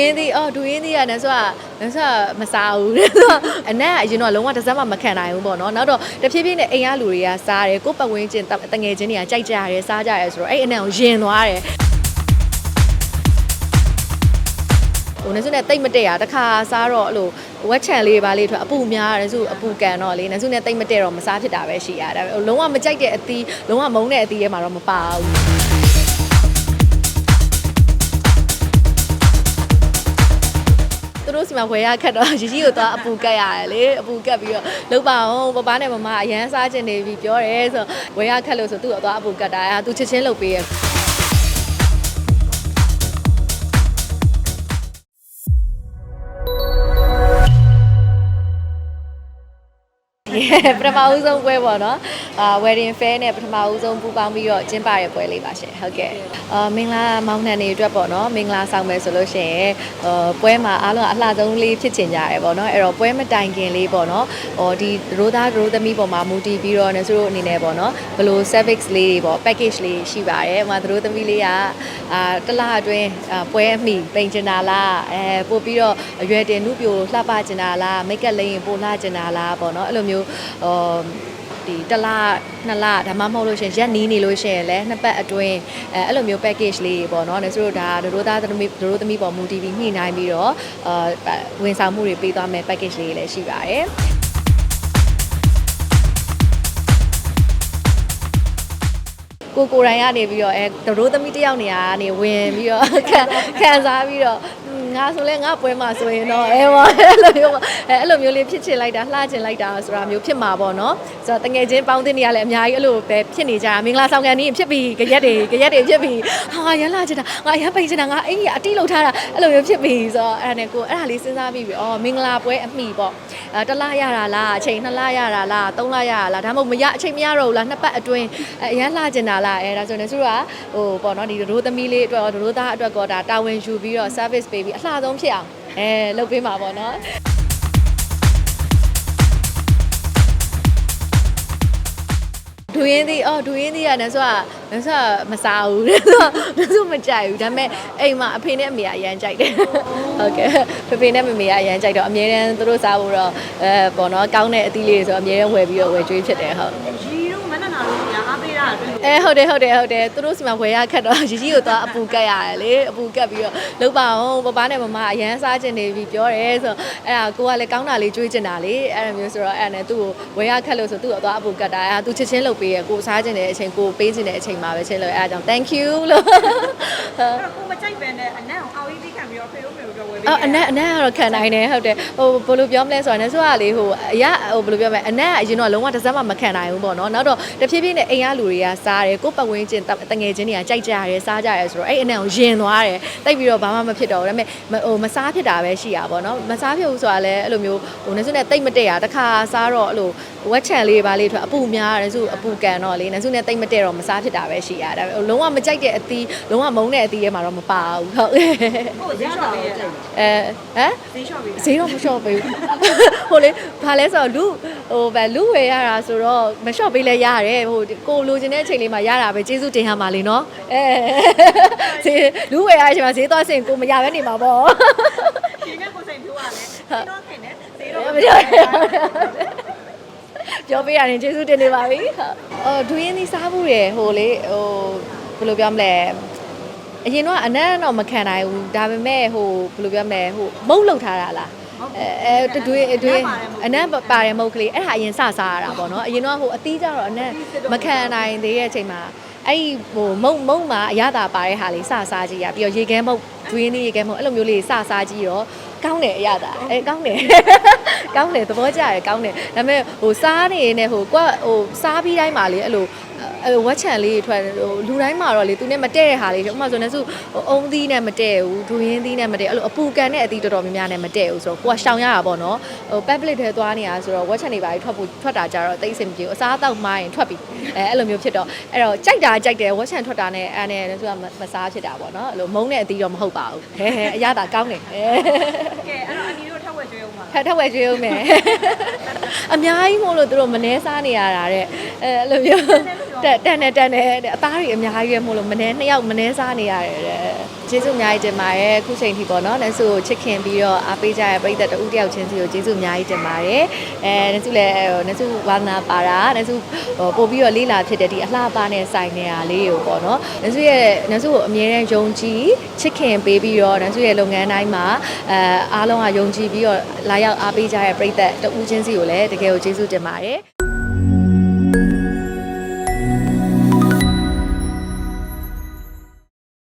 ရင်းသေးအော်ဒူရင်းသေးကလည်းဆိုတော့ဆိုတော့မစားဘူးတဲ့ဆိုတော့အနက်ကအရင်တော့လုံးဝတစ်စက်မှမခံနိုင်ဘူးပေါ့နော်နောက်တော့တဖြည်းဖြည်းနဲ့အိမ်ကလူတွေကစားတယ်ကိုယ့်ပတ်ဝန်းကျင်တငယ်ချင်းတွေကကြိုက်ကြရတယ်စားကြရတယ်ဆိုတော့အဲ့အနက်ကိုယင်သွားတယ်ဟိုနေစုနဲ့တိတ်မတည့်ရတခါစားတော့အဲ့လိုဝက်ချန်လေးပါလေးထွက်အပူများတယ်ဆိုအပူကန်တော့လေနေစုနဲ့တိတ်မတည့်တော့မစားဖြစ်တာပဲရှိရဒါပေမဲ့လုံးဝမကြိုက်တဲ့အသီးလုံးဝမုန်းတဲ့အသီးထဲမှာတော့မပါဘူး တို့စီမှာဝယ်ရခက်တော့ရီကြီးကိုသွားအပူကတ်ရတယ်လေအပူကတ်ပြီးတော့လုတ်ပါအောင်ပပားနဲ့မမအရန်စားချင်နေပြီပြောတယ်ဆိုဝယ်ရခက်လို့ဆိုသူ့ကိုသွားအပူကတ်တာအဲသူချက်ချင်းလုတ်ပေးရ ပထမဦးဆုံးပွဲပေါ့နော်အာ wedding fair နဲ့ပထမဦးဆုံးပူပေါင်းပြီးတော့ကျင်းပရပွဲလေးပါရှင်ဟုတ်ကဲ့အာမင်္ဂလာမောင်နှံတွေအတွက်ပေါ့နော်မင်္ဂလာဆောင်မယ်ဆိုလို့ရှိရင်အာပွဲမှာအားလုံးအလှဆုံးလေးဖြစ်ချင်ကြရတယ်ပေါ့နော်အဲ့တော့ပွဲမတိုင်ခင်လေးပေါ့နော်ဟောဒီရိုးသားရိုးသမီးပေါ်မှာမူတည်ပြီးတော့နေသူတို့အနေနဲ့ပေါ့နော်ဘယ်လို service လေးတွေပေါ့ package လေးရှိပါတယ်ဟိုမှာရိုးသမီးလေးကအာတစ်လအတွင်းအာပွဲအမိပိန်ချင်တာလားအဲပို့ပြီးတော့အရွယ်တင်နုပြိုလှပချင်တာလား make up လေးရင်ပို့လှချင်တာလားပေါ့နော်အဲ့လိုမျိုးဟောဒီတစ်လနှစ်လဒါမှမဟုတ်လို့ရှရင်ရက်နီးနေလို့ရှရင်လည်းနှစ်ပတ်အတွင်းအဲအဲ့လိုမျိုး package လေးပေါ့နော်နေဆိုတော့ဒါဒရိုးသားသမီးဒရိုးသမီးပေါ်မူတည်ပြီးညှိနှိုင်းပြီးတော့အာဝန်ဆောင်မှုတွေပေးသွားမယ် package လေးလည်းရှိပါတယ်ကိုကိုယ်တိုင်ကနေပြီးတော့အဲဒရိုးသမီးတစ်ယောက်နေရာကနေဝင်ပြီးတော့ခံခံစားပြီးတော့ဟွန်း ငါဆိုလဲငါပွဲမှာဆိုရင်တော့အဲပေါ့အဲ့လိုမျိုးပေါ့အဲအဲ့လိုမျိုးလေးဖြစ်ချင်လိုက်တာလှချင်လိုက်တာဆိုတာမျိုးဖြစ်မှာပေါ့နော်ဆိုတော့တငယ်ချင်းပေါင်းတင်နေရလဲအများကြီးအဲ့လိုပဲဖြစ်နေကြတာမင်္ဂလာဆောင်ကန်ကြီးဖြစ်ပြီးကြရက်တွေကြရက်တွေဖြစ်ပြီးဟာရမ်းလှချင်တာငါရမ်းပိန်ချင်တာငါအိမ်ကြီးအတိလောက်ထားတာအဲ့လိုမျိုးဖြစ်ပြီးဆိုတော့အဲ့ဒါနဲ့ကိုအဲ့ဒါလေးစဉ်းစားပြီးပြီအော်မင်္ဂလာပွဲအမိပေါ့အဲတစ်လရတာလားအချိန်နှစ်လရတာလားသုံးလရတာလားဒါမှမဟုတ်မရအချိန်မရတော့ဘူးလားနှစ်ပတ်အတွင်းအဲအရမ်းလှချင်တာလားအဲဒါဆိုရင်သူတို့ကဟိုပေါ့နော်ဒီဒရိုးသမီးလေးအတွက်ရောဒရိုးသားအတွက်ကောဒါတာဝန်ယူပြီးတော့ service ပေးပြီးအလှဆုံးဖြစ်အောင်အဲလုပ်ပေးမှာပေါ့နော်ဒူရင်းသေးအော်ဒူရင်းသေးကလည်းဆိုတော့ဆိုတော့မစားဘူးတဲ့ဆိုတော့ဆိုမကြိုက်ဘူးဒါပေမဲ့အိမ်မှာအဖေနဲ့အမေကအရန်ကြိုက်တယ်ဟုတ်ကဲ့ဖေဖေနဲ့မမေကအရန်ကြိုက်တော့အများတန်းသူတို့စားဖို့တော့အဲပေါ့နော်ကောင်းတဲ့အသီးလေးတွေဆိုတော့အများတန်းဝယ်ပြီးတော့ဝယ်ကျွေးဖြစ်တယ်ဟုတ်ရီတို့မနက်နာတို့ညာ အားပေးတာအတွင်းအဲဟုတ်တယ်ဟုတ်တယ်ဟုတ်တယ်သူတို့စီမှာဝယ်ရခက်တော့ရီကြီးကိုသွားအပူကတ်ရတယ်လေအပူကတ်ပြီးတော့လုတ်ပါအောင်ပပားနဲ့မမအရန်စားချင်နေပြီပြောတယ်ဆိုတော့အဲ့ဒါကိုကလည်းကောင်းတာလေးကျွေးချင်တာလေအဲ့လိုမျိုးဆိုတော့အဲ့ဒါနဲ့သူ့ကိုဝယ်ရခက်လို့ဆိုသူ့ကိုသွားအပူကတ်တာအဲ့ဒါသူချက်ချင်းလုတ်ပေးရကိုစားချင်တဲ့အချိန်ကိုပေးချင်တဲ့အချိန်မှာပဲချင်းလို့အဲ့ဒါကြောင့် thank you လို့အဲ့တော့ကိုမကြိုက်ပဲနဲ့အနက်အောင်အော်အေး အော်အနက်အနက်ကတော့ခံနိုင်တယ်ဟုတ်တယ်ဟိုဘယ်လိုပြောမလဲဆိုတော့လည်းဆိုရလေဟိုအရာဟိုဘယ်လိုပြောမလဲအနက်ကအရင်တော့လုံးဝတစ်စက်မှမခံနိုင်ဘူးပေါ့နော်နောက်တော့တဖြည်းဖြည်းနဲ့အိမ်ကလူတွေကစားတယ်ကိုယ့်ပတ်ဝန်းကျင်တငယ်ချင်းတွေကကြိုက်ကြရတယ်စားကြရတယ်ဆိုတော့အဲ့အနက်ကိုယင်သွားတယ်တိတ်ပြီးတော့ဘာမှမဖြစ်တော့ဘူးဒါပေမဲ့ဟိုမစားဖြစ်တာပဲရှိရပါတော့မစားဖြစ်ဘူးဆိုတာလည်းအဲ့လိုမျိုးဟိုနေစုနဲ့တိတ်မတည့်ရတခါစားတော့အဲ့လိုဝက်ချန်လေးပါလေးထွက်အပူများတယ်ဆိုအပူကန်တော့လေနေစုနဲ့တိတ်မတည့်တော့မစားဖြစ်တာပဲရှိရဒါပေမဲ့လုံးဝမကြိုက်တဲ့အသီးလုံးဝမုန်းတဲ့အသီးထဲမှာတော့မပါဘူးဟုတ်ကိုဈေးလျှော့ပေးရတယ်အဲဟမ်ဈေးလျှော့ပေးဈေးတော့မလျှော့ပေးဘူးဟိုလေဘာလဲဆိုတော့လူဟိုဗလူဝယ်ရတာဆိုတော့မလျှော့ပေးလဲရတယ်ဟိုကိုလိုချင်တဲ့အချိန်လေးမှာရတာပဲကျေးဇူးတင်ရမှာလေနော်အဲဈေးလူဝယ်ရတဲ့အချိန်မှာဈေးသွားစင်ကိုမရဘဲနေမှာပေါ့ဒီကကိုစိန်ဖြိုးရတယ်ဒီတော့ခင်နဲ့ဈေးတော့မပြောပြောပေးရတယ်ကျေးဇူးတင်နေပါပြီဟုတ်အော်ဒူရင်းသီးစားဘူးရယ်ဟိုလေဟိုဘယ်လိုပြောမလဲ အရင်တော့အနက်တော့မခံနိုင်ဘူးဒါပေမဲ့ဟိုဘယ်လိုပြောမလဲဟိုမုတ်လောက်ထားတာလားအဲအဲတွေးတွေးအနက်ပါတယ်မဟုတ်ကလေးအဲ့ဒါအရင်စစားရတာပေါ့နော်အရင်တော့ဟိုအသီးကြတော့အနက်မခံနိုင်သေးတဲ့အချိန်မှာအဲ့ဒီဟိုမုံမုံမှာအရသာပါတဲ့ဟာလေးစစားကြည့်ရပြီးတော့ရေခဲမုတ်တွင်းလေးရေခဲမုတ်အဲ့လိုမျိုးလေးစစားကြည့်တော့ကောင်းတယ်အရသာအဲကောင်းတယ်ကောင်းတယ်သဘောကျတယ်ကောင်းတယ်ဒါပေမဲ့ဟိုစားနေနေဟိုကွက်ဟိုစားပြီးတိုင်းမှာလေအဲ့လို အဲဝက်ချန်လေးတွေထွက်ဟိုလူတိုင်းမှာတော့လေသူနဲ့မတည့်တဲ့ဟာလေးဥပမာဆိုနေစုဟိုအုံးသီးနဲ့မတည့်ဘူးဒူရင်းသီးနဲ့မတည့်အဲ့လိုအပူကန်တဲ့အသီးတော်တော်များများနဲ့မတည့်ဘူးဆိုတော့ကိုကရှောင်ရတာပေါ့နော်ဟို public ထဲသွားနေတာဆိုတော့ဝက်ချန်တွေပါထွက်ဖို့ထွက်တာကြတော့တိတ်စင်မပြေဘူးအစားအသောက်မှရင်ထွက်ပြီအဲအဲ့လိုမျိုးဖြစ်တော့အဲ့တော့ကြိုက်တာကြိုက်တယ်ဝက်ချန်ထွက်တာနဲ့အဲ့နဲ့ဆိုတော့မစားဖြစ်တာပေါ့နော်အဲ့လိုမုန်းတဲ့အသီးတော့မဟုတ်ပါဘူးဟဲဟဲအရသာကောင်းတယ်ဟဲကဲအဲ့တော့အနီတို့ထပ်ဝယ်ကြွေးအောင်ပါထပ်ထပ်ဝယ်ကျွေးဦးမယ်အများကြီးမို့လို့သူတို့မနှဲစားနေရတာတဲ့အဲအဲ့လိုမျိုး တက်တက်နဲ့တက်နဲ့တဲ့အသားတွေအများကြီးပဲမို့လို့မနှဲနှစ်ယောက်မနှဲစားနေရတယ်တဲ့ကျေးဇူးအများကြီးတင်ပါတယ်အခုချိန်ထိပေါ့နော်နန်းစုကိုချစ်ခင်ပြီးတော့အားပေးကြတဲ့ပရိသတ်တဦးတယောက်ချင်းစီကိုကျေးဇူးအများကြီးတင်ပါတယ်အဲနန်းစုလည်းနန်းစုဝါသနာပါတာနန်းစုဟိုပို့ပြီးတော့လေးလာဖြစ်တဲ့ဒီအလှပနဲ့ဆိုင်နေတာလေးကိုပေါ့နော်နန်းစုရဲ့နန်းစုကိုအမြဲတမ်းယုံကြည်ချစ်ခင်ပေးပြီးတော့နန်းစုရဲ့လုပ်ငန်းတိုင်းမှာအဲအားလုံးကယုံကြည်ပြီးတော့လာရောက်အားပေးကြတဲ့ပရိသတ်တဦးချင်းစီကိုလည်းတကယ်ကိုကျေးဇူးတင်ပါတယ်